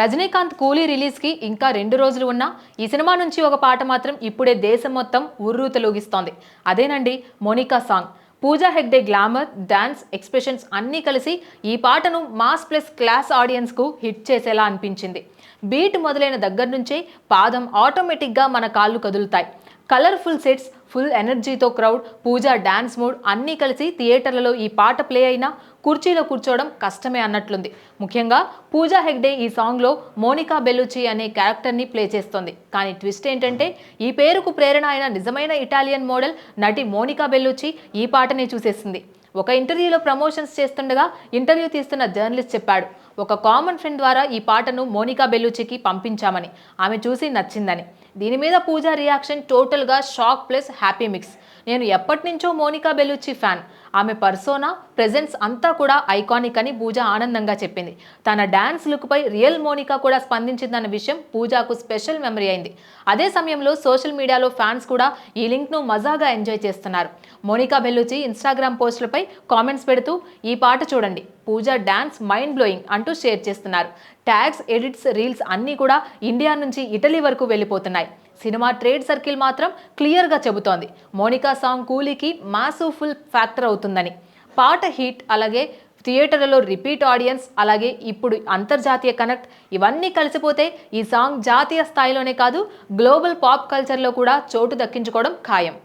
రజనీకాంత్ కూలీ రిలీజ్కి ఇంకా రెండు రోజులు ఉన్నా ఈ సినిమా నుంచి ఒక పాట మాత్రం ఇప్పుడే దేశం మొత్తం ఉర్రూతలూగిస్తోంది. అదేనండి Monica song. Pooja Hegde glamour dance expressions అన్నీ కలిసి ఈ పాటను మాస్ ప్లస్ క్లాస్ ఆడియన్స్కు హిట్ చేసేలా అనిపించింది. బీట్ మొదలైన దగ్గర నుంచే పాదం ఆటోమేటిక్గా మన కాళ్ళు కదులుతాయి. కలర్ఫుల్ సెట్స్ ఫుల్ ఎనర్జీతో క్రౌడ్ పూజ డాన్స్ మూడ్ అన్నీ కలిసి థియేటర్లలో ఈ పాట ప్లే అయినా కుర్చీలో కూర్చోవడం కష్టమే అన్నట్లుంది. ముఖ్యంగా పూజా హెగ్డే ఈ సాంగ్లో మోనికా బెల్లుచి అనే క్యారెక్టర్ని ప్లే చేస్తోంది. కానీ ట్విస్ట్ ఏంటంటే ఈ పేరుకు ప్రేరణ అయిన నిజమైన ఇటాలియన్ మోడల్ నటి మోనికా బెల్లుచి ఈ పాటని చూసేసింది. ఒక ఇంటర్వ్యూలో ప్రమోషన్స్ చేస్తుండగా ఇంటర్వ్యూ తీస్తున్న జర్నలిస్ట్ చెప్పాడు ఒక కామన్ ఫ్రెండ్ ద్వారా ఈ పాటను మోనికా బెల్లుచికి పంపించామని. ఆమె చూసి నచ్చిందని. దీని మీద పూజా రియాక్షన్ టోటల్గా షాక్ ప్లస్ హ్యాపీ మిక్స్ నేను ఎప్పటి నుంచో మోనికా బెల్లుచి ఫ్యాన్ ఆమె పర్సోనా ప్రెజెన్స్ అంతా కూడా ఐకానిక్ అని పూజ ఆనందంగా చెప్పింది. తన డాన్స్ లుక్పై రియల్ మోనికా కూడా స్పందించిందన్న విషయం పూజాకు స్పెషల్ మెమరీ అయింది. అదే సమయంలో సోషల్ మీడియాలో ఫ్యాన్స్ కూడా ఈ లింక్ను మజాగా ఎంజాయ్ చేస్తున్నారు. మోనికా బెల్లుచి ఇన్స్టాగ్రామ్ పోస్టులపై కామెంట్స్ పెడుతూ ఈ పాట చూడండి. పూజ డ్యాన్స్ మైండ్ బ్లోయింగ్ అంటూ షేర్ చేస్తున్నారు. ట్యాగ్స్ ఎడిట్స్ రీల్స్ అన్నీ కూడా ఇండియా నుంచి ఇటలీ వరకు వెళ్ళిపోతున్నాయి. సినిమా ట్రేడ్ సర్కిల్ మాత్రం క్లియర్గా చెబుతోంది. మోనికా సాంగ్ కూలీకి మాసివ్ ఫుల్ ఫ్యాక్టర్ అవుతుందని. పాట హిట్ అలాగే థియేటర్లలో రిపీట్ ఆడియన్స్ అలాగే ఇప్పుడు అంతర్జాతీయ కనెక్ట్ ఇవన్నీ కలిసిపోతే ఈ సాంగ్ జాతీయ స్థాయిలోనే కాదు గ్లోబల్ పాప్ కల్చర్లో కూడా చోటు దక్కించుకోవడం ఖాయం.